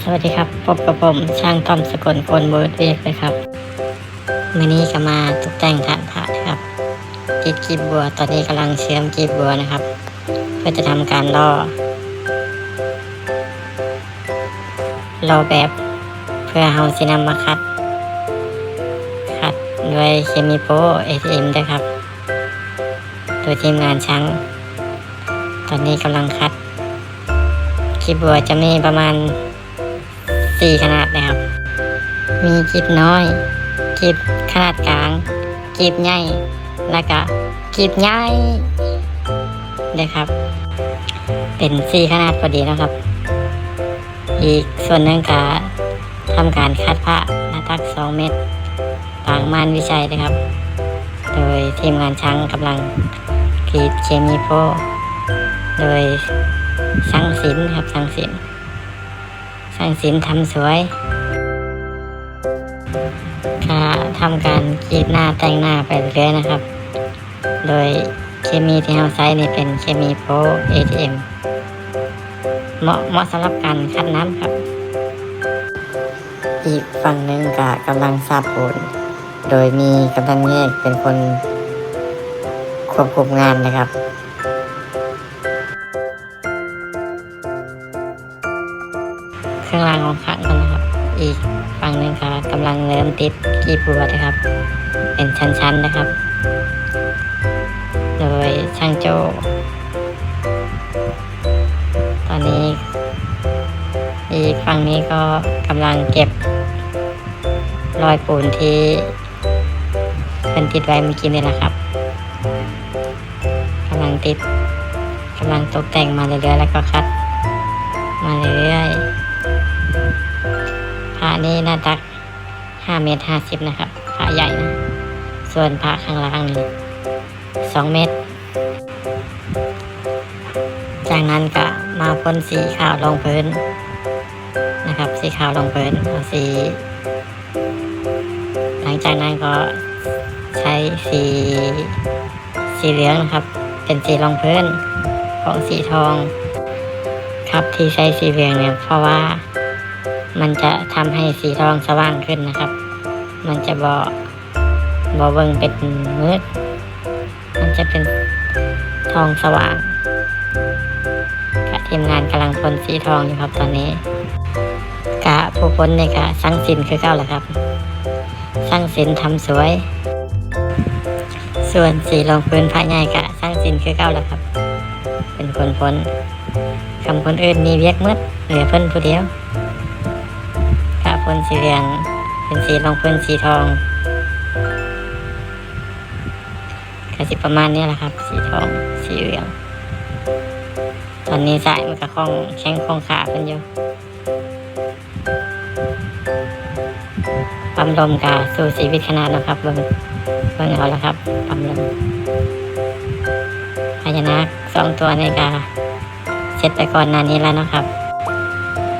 สวัสดีครับพบกับผมช่างต้อมสกลคนเบิร์ดเวกนะครับมื่อนี้ก็มาตกแต่งฐานพระนะครับกรีดกีบบัวตอนนี้กำลังเชื่อมกีบบัวนะครับ เพื่อจะทำการล่อล่อแบบเพื่อเอาซินำมาคัด คัดด้วยเคมีโปเอทเอ็มด้วยครับ โดยทีมงานช่าง ตอนนี้กำลังคัด กีบบัวจะมีประมาณสี่ขนาดนะครับ มีกีบน้อยกีบขนาดกลางกีบใหญ่แล้วก็กีบใหญ่นะครับ เป็นสี่ขนาดพอดีนะครับ อีกส่วนหนึ่งก็ทำการคัดผ้าหน้าตักสองเมตรปางมานวิจัยนะครับ โดยทีมงานช่างกำลังกรีดเคมีโฟโดย ช่างศิลป์ครับช่างศิลป์สร้างศิลป์ทำสวยก็ทำการกรีดหน้าแต่งหน้าไปเรื่อยนะครับ โดยเคมีที่เราใช้นี่เป็นเคมีโปร ATM เหมาะเหมาะสำหรับการคัดน้ำครับ อีกฝั่งหนึ่งก็กำลังซาบปูนโดยมีกำลังแยกเป็นคนควบคุมงานนะครับ เครื่องรางของขังกันนะครับ อีกฝั่งหนึ่งก็กำลังเริ่มติดกีบบัวนะครับ เป็นชั้นๆนะครับ โดยช่างโจตอนนี้ อีกฝั่งนี้ก็กำลังเก็บรอยปูนที่เพิ่นติดไว้เมื่อกี้นี่แหละครับกำลังติดกำลังตกแต่งมาเรื่อยๆแล้วก็คัด มาเรื่อยๆ พระนี่หน้าตักห้าเมตรห้าสิบนะครับพระใหญ่นะ ส่วนพระข้างล่างนี่สองเมตร จากนั้นก็มาพ่นสีขาวลงพื้นนะครับ สีขาวลงพื้นเอาสี หลังจากนั้นก็ใช้สีสีเหลืองนะครับ เป็นสีรองพื้นของสีทอง ครับที่ใช้สีเหลืองเนี่ยเพราะว่า มันจะทำให้สีทองสว่างขึ้นนะครับ มันจะบอบอเบิงเป็นมืด มันจะเป็นทองสว่างกะทีมงานกำลังพ่นสีทองอยู่ครับตอนนี้กะผู้พ้นเนี่ยกะสร้างสินคือเก้าแหละครับ สร้างสินทำสวย ส่วนสีรองพื้นพระใหญ่กะสร้างสินคือเก้าแหละครับ เป็นคนพ้นคำคนอื่นมีเวียกมืดเหลือเพิ่นผู้เดียว พ่นสีเหลืองเป็นสีรองพื้นสีทองก็สิประมาณนี้แหละครับ สีทองสีเหลือง ตอนนี้สายมันก็คล้องแข้งคล้องขาเพิ่นอยู่ปั๊มลมกาสู่ชีวิตขนาดนะครับเบิ่งเบิ่งเอาละครับปั๊มลมพญานาคสองตัวในกาเสร็จไปก่อนหน้านี้แล้วนะครับ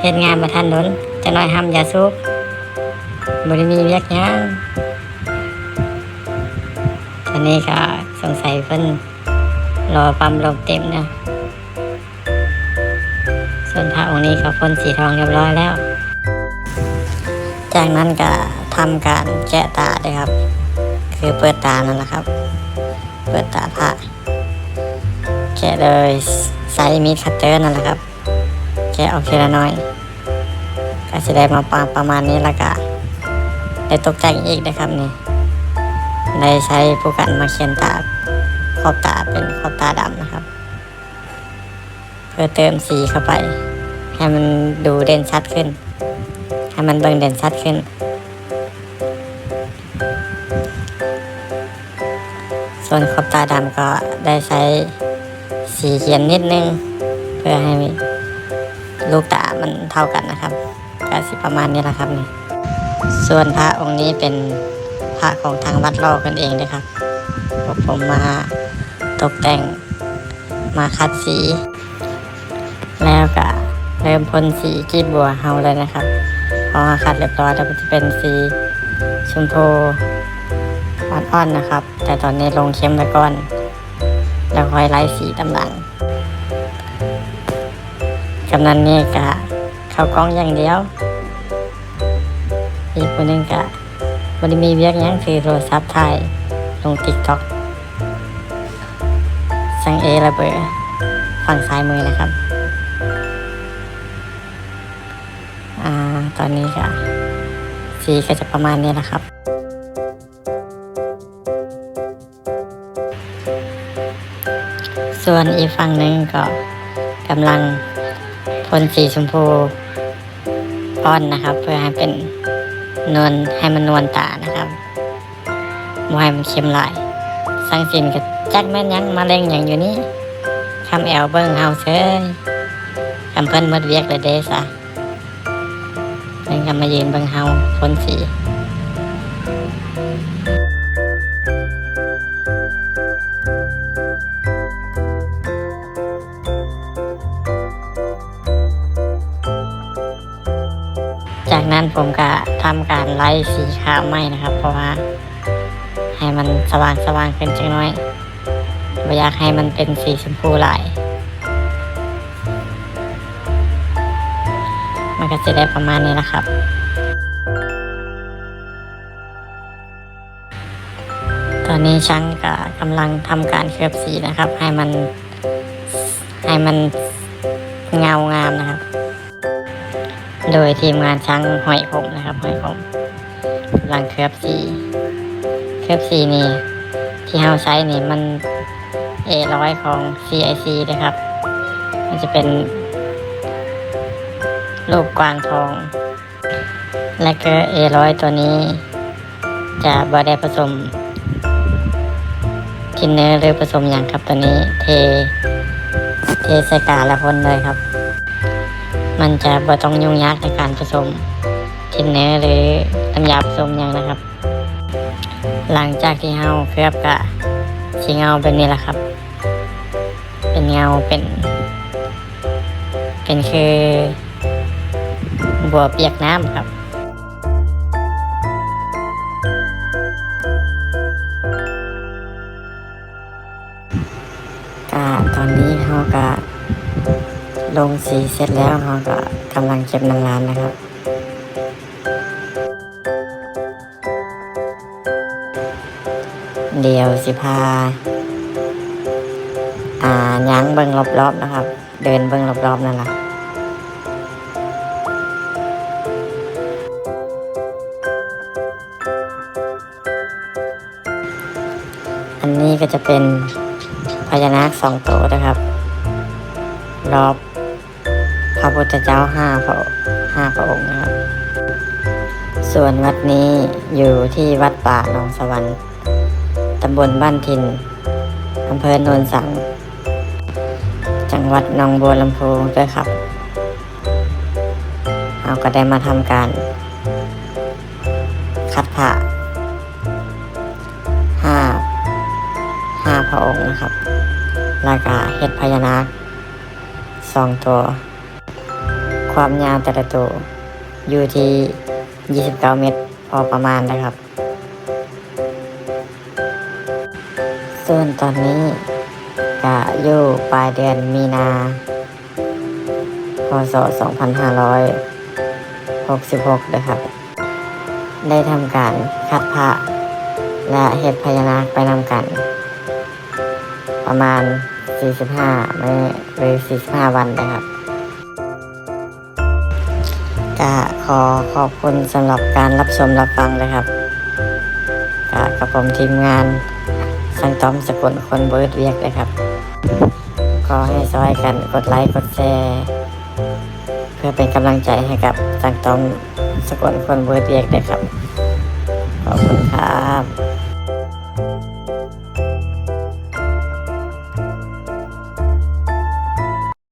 เฮ็ดงานมาทันนุน จะน้อยห้ำยาซุปบริมีเวียกยังตอนนี้ก็สงสัยเพิ่นรอปั๊มลมเต็มนะส่วนพระองค์นี้ก็พ่นสีทองเรียบร้อยแล้ว จากนั้นก็ทำการแกะตาเลยครับ คือเปิดตานั่นนะครับ เปิดตาพระแกะเลยใช้มีดคัตเตอร์นั่นแหละครับ แกะออกทีละน้อย ก็จะได้มาปางประมาณนี้แล้วก็ได้ตกแต่งอีกนะครับนี่ได้ใช้ผู้กันมาเขียนตาขอบตาเป็นขอบตาดำนะครับ เพื่อเติมสีเข้าไป ให้มันดูเด่นชัดขึ้น ให้มันเบิ่งเด่นชัดขึ้น ส่วนขอบตาดำก็ได้ใช้สีเขียนนิดนึง เพื่อให้ลูกตามันเท่ากันนะครับ ก็สิประมาณนี้แหละครับนี่ส่วนพระองค์นี้เป็นพระของทางวัดลอกกันเองนะครับพวกผมมาตกแต่งมาคัดสี แล้วก็เริ่มพ่นสีกีบบัวเฮาเลยนะครับพอคัดเรียบร้อยแล้วก็จะเป็นสีชมพูอ่อนๆนะครับ แต่ตอนนี้ลงเข้มไปก่อน แล้วค่อยไล่สีตำหลังกำนันนี่กะ เข้ากองอย่างเดียว อีกคนหนึงก็บริมีเวียกยังถือโทรศัพท์ถ่ายลงติ๊กต็อกสังเอระเบอฝั่งซ้ายมือนะครับ อ่า ตอนนี้ก็สีก็จะประมาณนี้นะครับ ส่วนอีกฝั่งหนึ่งก็กำลังพ่นสีชมพู ป้อนนะครับ เพื่อให้เป็นนวลให้มันนวลตานะครับบ่ให้มันเค็มหลาย สังสินกับจักแม่นยังมาเล่งอย่างอยู่นี่คำแอลเบิ้งเฮาเซยคำเพิ่นมดเรียกเลยเด้ซะเพิ่นก็มายืนเบิ้งเฮาคนสี ผมก็ทำการไล่สีขาวไหมนะครับ เพราะว่า ให้มันสว่างสว่างขึ้นจังน้อยไม่อยากให้มันเป็นสีชมพูหลาย มันก็จะได้ประมาณนี้นะครับตอนนี้ช่างก็กำลังทำการเคลือบสีนะครับ ให้มันให้มันเงางามนะครับ โดยทีมงานช่างหอยผมนะครับหอยผมกำลังเคลือบสีเคลือบสีนี่ที่เฮาใช้นี่มัน A ร้อยของ CIC นะครับ มันจะเป็นรูปกวางทอง และก็ A ร้อยตัวนี้จะบอได้ผสมทินเนอร์หรือผสมอย่างครับตัวนี้เทเทใส่กาละพ่นเลยครับ มันจะบ่ต้องยุ่งยากในการผสมทินเนอร์หรือน้ำยาผสมอย่างนะครับ หลังจากที่เฮาเคลือบกะสีเงาเป็นนี้แหละครับ เป็นเงาเป็น เป็นคือบัวเปียกน้ำครับก็ตอนนี้เขาก็ ลงสีเสร็จแล้วเขาก็กำลังเก็บนางร้านนะครับ เดี๋ยวสิพา อ่ายั้งเบิ้งรอบๆนะครับ เดินเบิ้งรอบๆนั่นแหละอันนี้ก็จะเป็นพญานาคสองตัวนะครับ รอบ ระพุทธเจ้าห้าพระห้าพระองค์นะครับ ส่วนวัดนี้อยู่ที่วัดป่าหนองสวรรค์ตำบลบ้านทินอำเภอโนนสัง จังหวัดหนองบัวลำพูด้วยครับ เราก็ได้มาทำการ คัดพระห้าห้าพระองค์นะครับ แล้วก็เห็ดพญานาคสองตัว ความยาวแต่ละตัวอยู่ที่ 29 เมตรพอประมาณนะครับ ส่วนตอนนี้ก็อยู่ปลายเดือนมีนา พศ 2566นะครับ ได้ทำการคัดพระและเห็ดพญานาคไปนำกัน ประมาณ 45ไม่หรือ 45 วันนะครับ็ขอขอบคุณสำหรับการรับชมรับฟังนะครับก,กับผมทีมงานสังตอมสกุลคนเบิร์ดเรียกนะครับ ขอให้ซอยกันกดไลค์กดแชร์เพื่อเป็นกำลังใจให้กับสังตอมสกุลคนเบิร์ดเรียกนะครับ ขอบคุณครับ